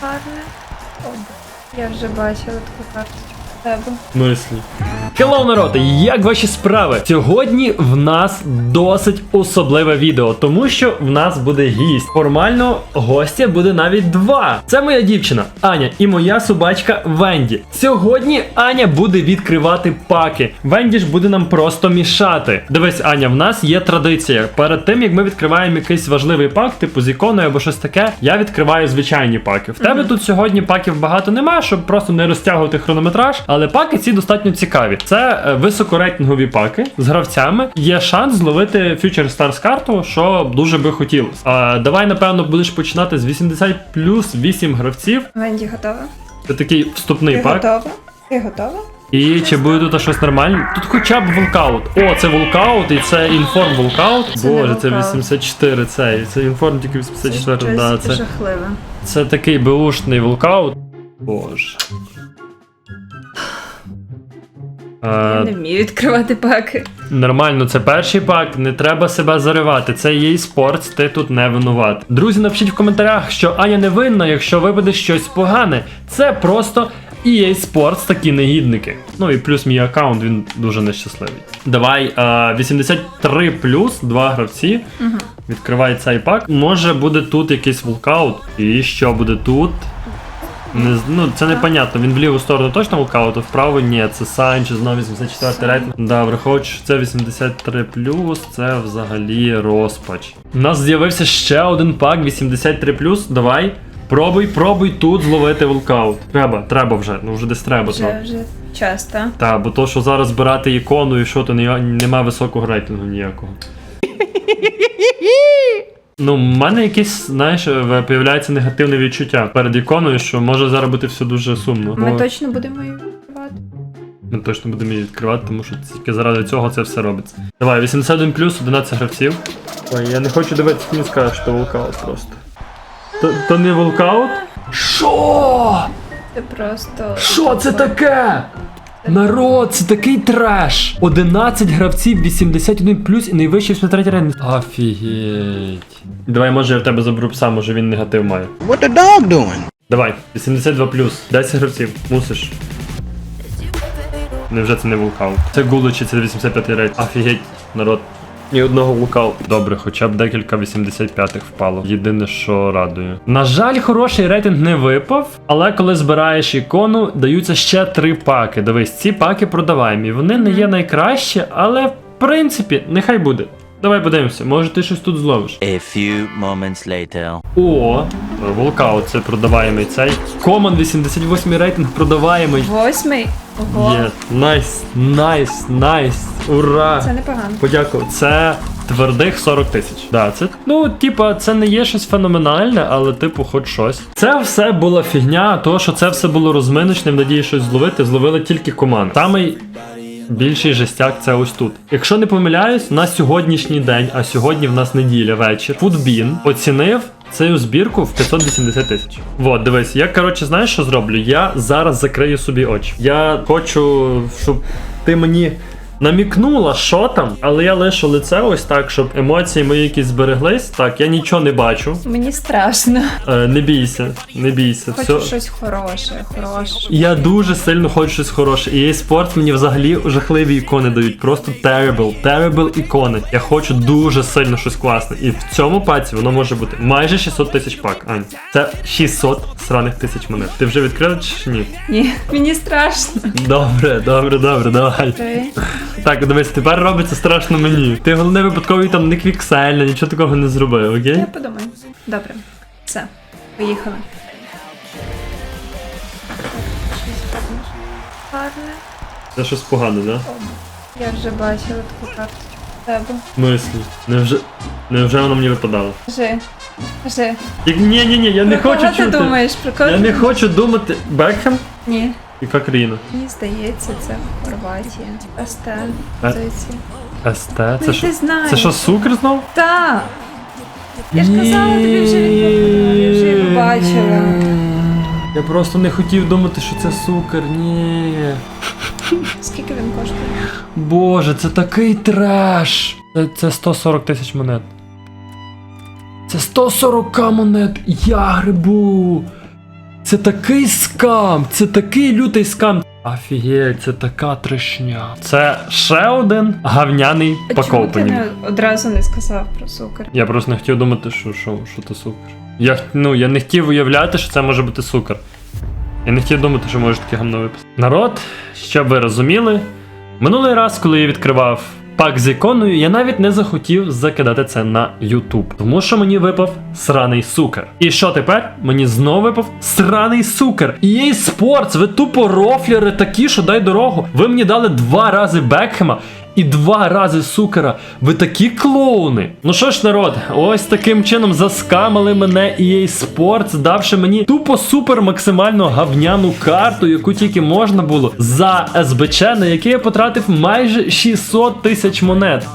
Гарне. О, я вже бачила таку карточку тебе. Мислі. Хеллоу, народ! Як ваші справи? Сьогодні в нас досить особливе відео, тому що в нас буде гість. Формально гостя буде навіть два. Це моя дівчина Аня і моя собачка Венді. Сьогодні Аня буде відкривати паки. Венді ж буде нам просто мішати. Дивись, Аня, в нас є традиція. Перед тим як ми відкриваємо якийсь важливий пак, типу з іконою або щось таке, я відкриваю звичайні паки. В тебе тут сьогодні паків багато немає, щоб просто не розтягувати хронометраж, але паки ці достатньо цікаві. Це е, високорейтингові паки з гравцями. Є шанс зловити Future Stars карту, що дуже би хотілося. А, давай, напевно, будеш починати з 80 плюс 8 гравців. Венді готова? Це такий вступний Ти пак. готова? Ти готова? І чи буде тут щось нормальне? Тут хоча б волкаут. О, це волкаут, і це інформ волкаут. Це Боже, це 84 цей. Це інформ тільки 84. Щось Да, це, жахливе. це такий беушний волкаут. Боже. Я Е, не вмію відкривати паки. Нормально, це перший пак, не треба себе заривати. Це її спорт, ти тут не винуват. Друзі, напишіть в коментарях, що Аня не винна, якщо випаде щось погане. Це просто EA Sports такі негідники. Ну і плюс мій аккаунт, він дуже нещасливий. Давай 83 плюс, два гравці. Відкривай цей пак. Може буде тут якийсь волкаут. І що буде тут? Не, ну, це непонятно. Він в ліву сторону точно волкаут, а вправо ні. Це Санчес, знову 84 рейтинг. Да, враховуючи, що це 83 це взагалі розпач. У нас з'явився ще один пак 83 Давай. Пробуй, пробуй тут зловити волкаут. Треба, треба вже. Ну вже десь треба. Вже вже часто. Та, бо то, що зараз збирати ікону і що то не- нема високого рейтингу ніякого. Ну, в мене якесь, знаєш, е, появляється негативне відчуття перед іконою, що може зараз бути все дуже сумно. Ми Бо точно будемо її відкривати. ми точно будемо її відкривати, тому що тільки заради цього це все робиться. Давай, 81 плюс, 11 гравців. Ой, я не хочу дивитися, він скаже, що волкаут просто. То, то не волкаут? Що? Це просто. Що це таке? Народ, це такий треш! 11 гравців, 81 плюс і найвищий в 83 рейтинг. Офігеть. Давай, може, я в тебе заберу пса, може він негатив має. What the dog doing? Давай, 82 плюс, 10 гравців, мусиш. Невже це не вулкаут? Це гуличі, це 85 рейтинг. Офігеть, народ. Ні одного лукау. Добре, хоча б декілька 85-х впало. Єдине, що радує. На жаль, хороший рейтинг не випав, але коли збираєш ікону, даються ще три паки. Дивись, ці паки продаваємо. Вони не є найкращі, але в принципі, нехай буде. Давай подивимося, може ти щось тут зловиш. A few moments later. О, волкаут, це продаваємий цей. Коман 88 рейтинг продаваємий. Восьмий. Ого. Є. Найс, найс, найс. Ура! Це непогано. Подякував. Це твердих 40 тисяч. Да, це, ну, типа, це не є щось феноменальне, але, типу, хоч щось. Це все була фігня, того, що це все було розминочне, в надії щось зловити, зловили тільки команди. Самий більший жестяк це ось тут. Якщо не помиляюсь, на сьогоднішній день, а сьогодні в нас неділя вечір, Футбін оцінив. Цю збірку в 580 тисяч. Вот, дивись, я коротше, знаєш, що зроблю? Я зараз закрию собі очі. Я хочу, щоб ти мені намікнула, що там, але я лишу лице ось так, щоб емоції мої якісь збереглись. Так, я нічого не бачу. Мені страшно. Е, не бійся, не бійся. Хочу Все. щось хороше, хороше. Я дуже сильно хочу щось хороше. І спорт мені взагалі жахливі ікони дають. Просто terrible, terrible ікони. Я хочу дуже сильно щось класне. І в цьому паці воно може бути майже 600 тисяч пак. Ань, це 600 сраних тисяч монет. Ти вже відкрила чи ні? Ні, мені страшно. Добре, добре, добре, давай. Три. Так, дивись, тепер робиться страшно мені. Ти головне випадковий там не квіксельна, нічого такого не зробив, окей? Я подумаю. Добре. Все. Поїхали. Гарне. Це щось погане, да? Я вже бачила таку карточку в тебе. В смислі? Невже, невже воно мені випадало? Кажи. Кажи. Як- Ні, ні, ні, я не Про хочу кого ти чути. думаєш? Про кого Я ти не хочу думати. Бекхем? Ні. Яка країна? Мені здається, це Хорватія. СТ. Е. Здається. СТ? Це Ну, що? ти знаєш. Це що, сукр знов? Так. Я ж казала, тобі вже я вже його бачила. Я просто не хотів думати, що це сукр. Ні. Скільки він коштує? Боже, це такий треш. Це, це 140 тисяч монет. Це 140 монет. Я грибу. Це такий скам, це такий лютий скам. Офігеть, це така трешня. Це ще один гавняний А чому ти покопані. не одразу не сказав про цукор? Я просто не хотів думати, що, що, що то сукар. Я, ну, я не хотів уявляти, що це може бути сукар. Я не хотів думати, що може таке гамно виписати. Народ, щоб ви розуміли, минулий раз, коли я відкривав пак з іконою, я навіть не захотів закидати це на YouTube. Тому що мені випав сраний сукер. І що тепер? Мені знову випав сраний сукер. EA Sports, ви тупо рофлери такі, що дай дорогу. Ви мені дали два рази Бекхема. І два рази сукера. Ви такі клоуни. Ну що ж, народ, ось таким чином заскамали мене EA Sports, давши мені тупо супер максимально гавняну карту, яку тільки можна було за СБЧ, на який я потратив майже 600 тисяч монет.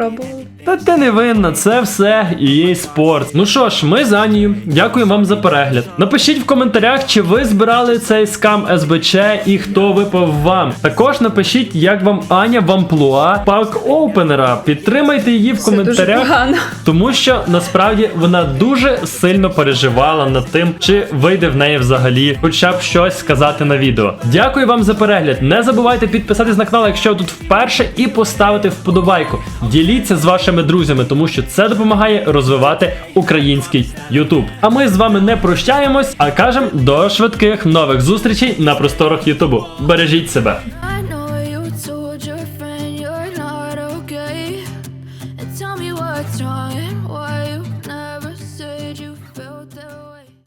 Я пробувала. Та ти не винна, це все EA Sports. Ну що ж, ми з Анією. Дякую вам за перегляд. Напишіть в коментарях, чи ви збирали цей скам СБЧ і хто випав вам. Також напишіть, як вам Аня в амплуа пак опенера. Підтримайте її в Це дуже коментарях. погано. Тому що насправді вона дуже сильно переживала над тим, чи вийде в неї взагалі хоча б щось сказати на відео. Дякую вам за перегляд. Не забувайте підписатись на канал, якщо ви тут вперше, і поставити вподобайку. Діліться з вашими друзями, тому що це допомагає розвивати український Ютуб. А ми з вами не прощаємось, а кажемо до швидких нових зустрічей на просторах Ютубу. Бережіть себе.